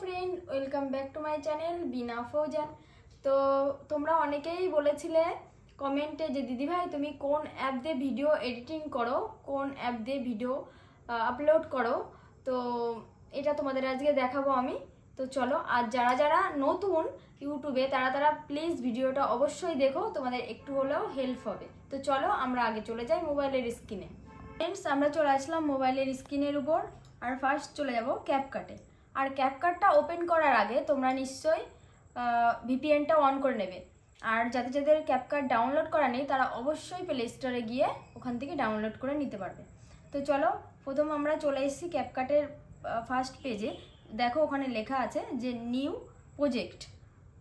Friend welcome back to my channel বিনা ফৌজান তো তোমরা অনেকেই বলেছিলে কমেন্টে যে দিদিভাই তুমি কোন অ্যাপ দিয়ে ভিডিও এডিটিং করো? কোন অ্যাপ দিয়ে ভিডিও আপলোড করো? তো এটা তোমাদের আজকে দেখাবো আমি। তো চলো, আর যারা যারা নতুন ইউটিউবে, তারা তারা প্লিজ ভিডিওটা অবশ্যই দেখো, তোমাদের একটু হলেও হেল্প হবে। তো চলো, আমরা আগে চলে যাই মোবাইলের স্ক্রিনে ফ্রেন্ডস আমরা চলে আসলাম মোবাইলের স্ক্রিনের উপর। আর ফার্স্ট চলে যাব ক্যাপকাটে আর ক্যাপকাটটা ওপেন করার আগে তোমরা নিশ্চয়ই ভিপিএনটা অন করে নেবে। আর যাদের যাদের ক্যাপকাট ডাউনলোড করা নেই, তারা অবশ্যই প্লে স্টোরে গিয়ে ওখান থেকে ডাউনলোড করে নিতে পারবে। তো চলো, প্রথম আমরা চলে এসেছি ক্যাপকাটের ফার্স্ট পেজে দেখো ওখানে লেখা আছে যে নিউ প্রজেক্ট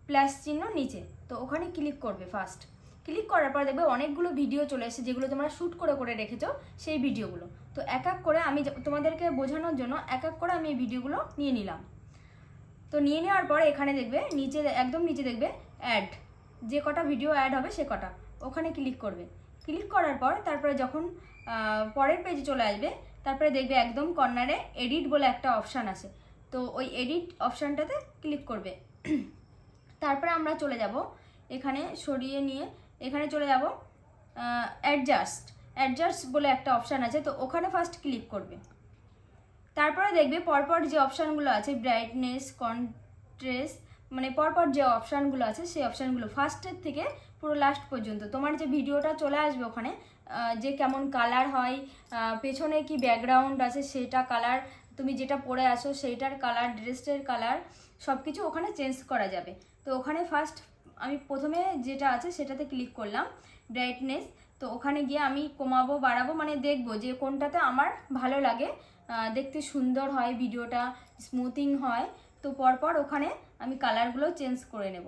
প্লাস চিহ্ন নিচে। তো ওখানে ক্লিক করবে ফার্স্ট ক্লিক করার পর দেখবে অনেকগুলো ভিডিও চলে এসেছে, যেগুলো তোমরা শ্যুট করে করে রেখেছো, সেই ভিডিওগুলো তো এক এক করে আমি তোমাদেরকে বোঝানোর জন্য এক এক করে আমি এই ভিডিওগুলো নিয়ে নিলাম। তো নিয়ে নেওয়ার পর এখানে দেখবে নিচে একদম নিচে দেখবে অ্যাড যে কটা ভিডিও অ্যাড হবে সে কটা। ওখানে ক্লিক করবে। ক্লিক করার পর তারপরে যখন পরের পেজে চলে আসবে, তারপরে দেখবে একদম কর্নারে এডিট বলে একটা অপশান আছে। তো ওই এডিট অপশানটাতে ক্লিক করবে। তারপরে আমরা চলে যাব। এখানে সরিয়ে নিয়ে এখানে চলে যাব অ্যাডজাস্ট অ্যাডজাস্ট বলে একটা অপশান আছে, তো ওখানে ফার্স্ট ক্লিক করবে। তারপরে দেখবে পরপর যে অপশানগুলো আছে ব্রাইটনেস কন্ট্রেস মানে পরপর যে অপশানগুলো আছে, সেই অপশানগুলো ফার্স্টের থেকে পুরো লাস্ট পর্যন্ত। তোমার যে ভিডিওটা চলে আসবে ওখানে যে কেমন কালার হয় পেছনে কি ব্যাকগ্রাউন্ড আছে, সেটা কালার তুমি যেটা পরে আসো, সেইটার কালার ড্রেসের কালার সব কিছু ওখানে চেঞ্জ করা যাবে। তো ওখানে ফার্স্ট আমি প্রথমে যেটা আছে, সেটাতে ক্লিক করলাম ব্রাইটনেস তো ওখানে গিয়ে আমি কমাবো, বাড়াবো মানে দেখব যে কোনটাতে আমার ভালো লাগে। দেখতে সুন্দর হয়, ভিডিওটা স্মুথিং হয়। তো পরপর ওখানে আমি কালারগুলো চেঞ্জ করে নেব।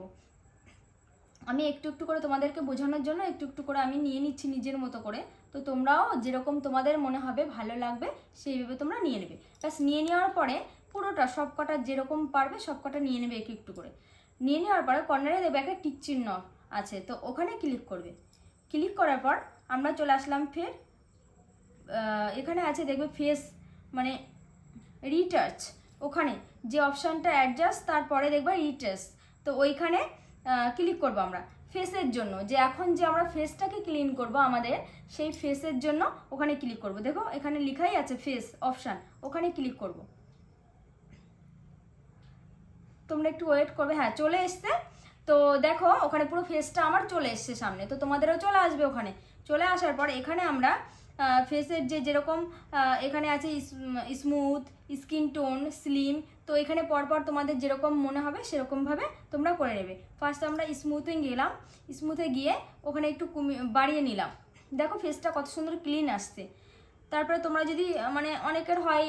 আমি একটু একটু করে তোমাদেরকে বোঝানোর জন্য একটু একটু করে আমি নিয়ে নিচ্ছি নিজের মতো করে। তো তোমরাও যেরকম তোমাদের মনে হবে, ভালো লাগবে, সেইভাবে তোমরা নিয়ে নেবে। ব্যাস, নিয়ে নেওয়ার পরে পুরোটা সব কটা যেরকম পারবে সব কটা নিয়ে নেবে একটু একটু করে। নিয়ে নেওয়ার পরে কর্নারে দেখবে একটা টিক চিহ্ন আছে, তো ওখানে ক্লিক করবে। ক্লিক করার পর আমরা চলে আসলাম ফের এখানে আছে দেখবে ফেস মানে রিটাচ ওখানে যে অপশানটা অ্যাডজাস্ট তারপরে দেখবে রিটাচ তো ওইখানে ক্লিক করব আমরা। ফেসের জন্য, যে এখন যে আমরা ফেসটাকে ক্লিন করব আমাদের, সেই ফেসের জন্য ওখানে ক্লিক করব। দেখো, এখানে লেখাই আছে ফেস অপশান ওখানে ক্লিক করব। তোমরা একটু ওয়েট করবে হ্যাঁ চলে এসছে। তো দেখো, ওখানে পুরো ফেসটা আমার চলে এসছে সামনে, তো তোমাদেরও চলে আসবে ওখানে। চলে আসার পর এখানে আমরা ফেসের যে যেরকম এখানে আছে স্মুথ স্কিন টোন স্লিম তো এখানে পরপর তোমাদের যেরকম মনে হবে সেরকমভাবে তোমরা করে নেবে। ফার্স্ট আমরা স্মুথিং গেলাম স্মুথে গিয়ে ওখানে একটু বাড়িয়ে নিলাম। দেখো ফেসটা কত সুন্দর ক্লিন আসছে। তারপরে তোমরা যদি মানে অনেকের হয়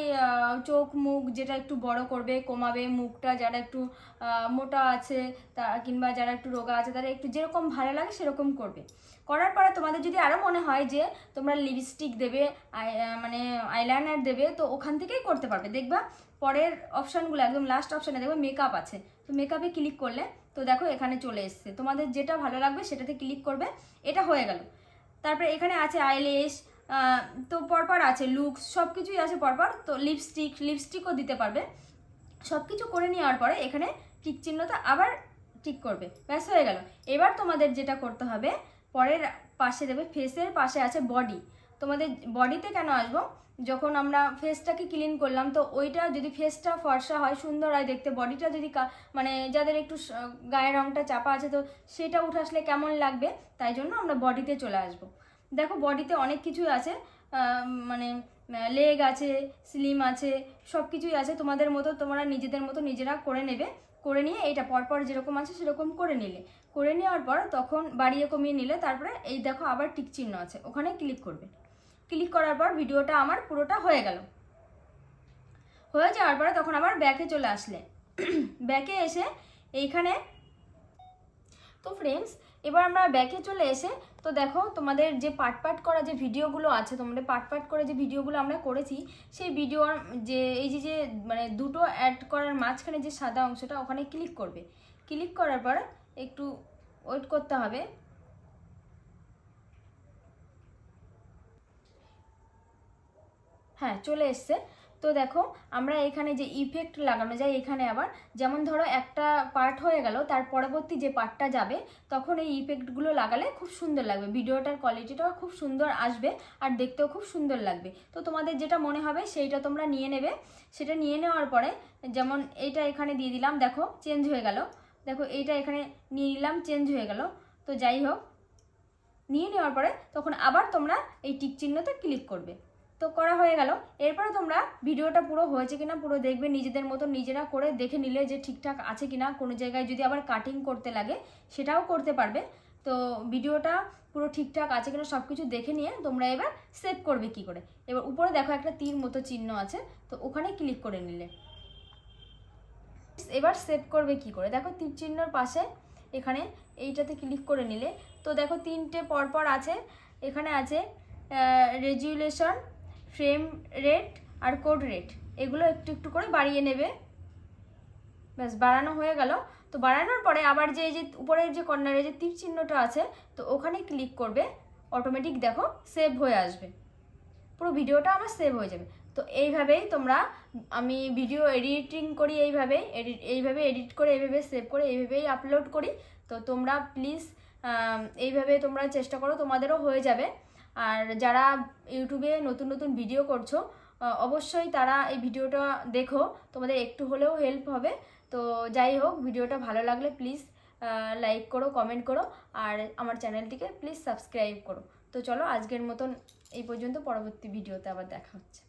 চোখ, মুখ যেটা একটু বড় করবে, কমাবে, মুখটা যারা একটু মোটা আছে, তা, কিংবা যারা একটু রোগা আছে, তারা একটু যেরকম ভালো লাগে সেরকম করবে। করার পরে তোমাদের যদি আরও মনে হয় যে, তোমরা লিপস্টিক দেবে মানে আইলাইনার দেবে, তো ওখান থেকেই করতে পারবে। দেখবা পরের অপশানগুলো একদম লাস্ট অপশানে দেখবে মেকআপ আছে। তো মেকআপে ক্লিক করলে, তো দেখো এখানে চলে এসছে। তোমাদের যেটা ভালো লাগবে সেটাতে ক্লিক করবে। এটা হয়ে গেল। তারপরে এখানে আছে আইলেস তো পরপর আছে লুকস সব কিছুই আছে পরপর। তো লিপস্টিক লিপস্টিকও দিতে পারবে। সব কিছু করে নেওয়ার পরে এখানে টিক চিহ্নটা আবার টিক করবে। ব্যাস, হয়ে গেল। এবার তোমাদের যেটা করতে হবে, পরের পাশে দেবে ফেসের পাশে আছে বডি তোমাদের বডিতে কেন আসব? যখন আমরা ফেসটাকে ক্লিন করলাম, তো ওইটা যদি ফেসটা ফর্সা হয়, সুন্দর হয় দেখতে বডিটা যদি মানে যাদের একটু গায়ের রঙটা চাপা আছে, তো সেটা উঠে আসলে কেমন লাগবে? তাই জন্য আমরা বডিতে চলে আসব। দেখো বডিতে অনেক কিছুই আছে মানে লেগ আছে স্লিম আছে সব কিছুই আছে তোমাদের মতো, তোমরা নিজেদের মতো নিজেরা করে নেবে। করে নিয়ে এইটা পরপর যেরকম আছে সেরকম করে নিলে। করে নেওয়ার পর তখন বাড়িয়ে কমিয়ে নিলে, তারপরে এই দেখো আবার টিক চিহ্ন আছে, ওখানে ক্লিক করবে। ক্লিক করার পর ভিডিওটা আমার পুরোটা হয়ে গেল। হয়ে যাওয়ার পরে তখন আবার ব্যাকে চলে আসলে। ব্যাকে এসে এইখানে তো ফ্রেন্ডস এবার আমরা ব্যাকে চলে এসে, তো দেখো তোমাদের যে পার্ট পার্ট করা যে ভিডিওগুলো আছে, তোমাদের পার্ট পার্ট করে যে ভিডিওগুলো আমরা করেছি, সেই ভিডিওর যে এই যে যে মানে দুটো অ্যাড করার মাঝখানে যে সাদা অংশটা, ওখানে ক্লিক করবে। ক্লিক করার পর একটু ওয়েট করতে হবে। হ্যাঁ চলে এসছে। তো দেখো, আমরা এখানে যে ইফেক্ট লাগানো যায়, এখানে আবার যেমন ধরো একটা পার্ট হয়ে গেল, তার পরবর্তী যে পার্টটা যাবে, তখন এই ইফেক্টগুলো লাগালে খুব সুন্দর লাগবে। ভিডিওটার কোয়ালিটিটাও খুব সুন্দর আসবে আর দেখতেও খুব সুন্দর লাগবে। তো তোমাদের যেটা মনে হবে, সেইটা তোমরা নিয়ে নেবে। সেটা নিয়ে নেওয়ার পরে, যেমন এইটা এখানে দিয়ে দিলাম, দেখো চেঞ্জ হয়ে গেল। দেখো, এইটা এখানে নিয়ে নিলাম চেঞ্জ হয়ে গেল। তো যাই হোক, নিয়ে নেওয়ার পরে তখন আবার তোমরা এই টিক চিহ্নতে ক্লিক করবে। তো করা হয়ে গেল। এরপরে তোমরা ভিডিওটা পুরো হয়েছে কিনা পুরো দেখবে, নিজেদের মতো নিজেরা করে দেখে নিলে যে ঠিকঠাক আছে কিনা, কোনো জায়গায় যদি আবার কাটিং করতে লাগে সেটাও করতে পারবে। তো ভিডিওটা পুরো ঠিকঠাক আছে কিনা সব কিছু দেখে নিয়ে তোমরা এবার সেভ করবে কি করে। এবার উপরে দেখো একটা তীর মতো চিহ্ন আছে, তো ওখানে ক্লিক করে নিলে। এবার সেভ করবে কি করে? দেখো তীর চিহ্নর পাশে এখানে এইটাতে ক্লিক করে নিলে। তো দেখো তিনটে পরপর আছে, এখানে আছে রেজুলেশন ফ্রেম রেট আর কোড রেট এগুলো একটু একটু করে বাড়িয়ে নেবে। ব্যাস, বাড়ানো হয়ে গেল। তো বাড়ানোর পরে আবার যে, এই যে উপরের যে কর্নারে যে তীর চিহ্নটা আছে, তো ওখানে ক্লিক করবে অটোমেটিক দেখো সেভ হয়ে আসবে। পুরো ভিডিওটা আমার সেভ হয়ে যাবে। তো এইভাবেই তোমরা, আমি ভিডিও এডিটিং করি এইভাবে এডিট এইভাবে এডিট করে, এইভাবে সেভ করে, এইভাবেই আপলোড করি। তো তোমরা প্লিজ এইভাবে তোমরা চেষ্টা করো, তোমাদেরও হয়ে যাবে। আর যারা ইউটিউবে নতুন নতুন ভিডিও করছ অবশ্যই তারা এই ভিডিওটা দেখো। তোমাদের একটু হলেও হেল্প হবে। তো যাই হোক, ভিডিওটা ভালো লাগলে প্লিজ লাইক করো কমেন্ট করো, আর আমার চ্যানেলটিকে প্লিজ সাবস্ক্রাইব করো। তো চলো, আজকের মতন এই পর্যন্ত। পরবর্তী ভিডিওতে আবার দেখা হচ্ছে।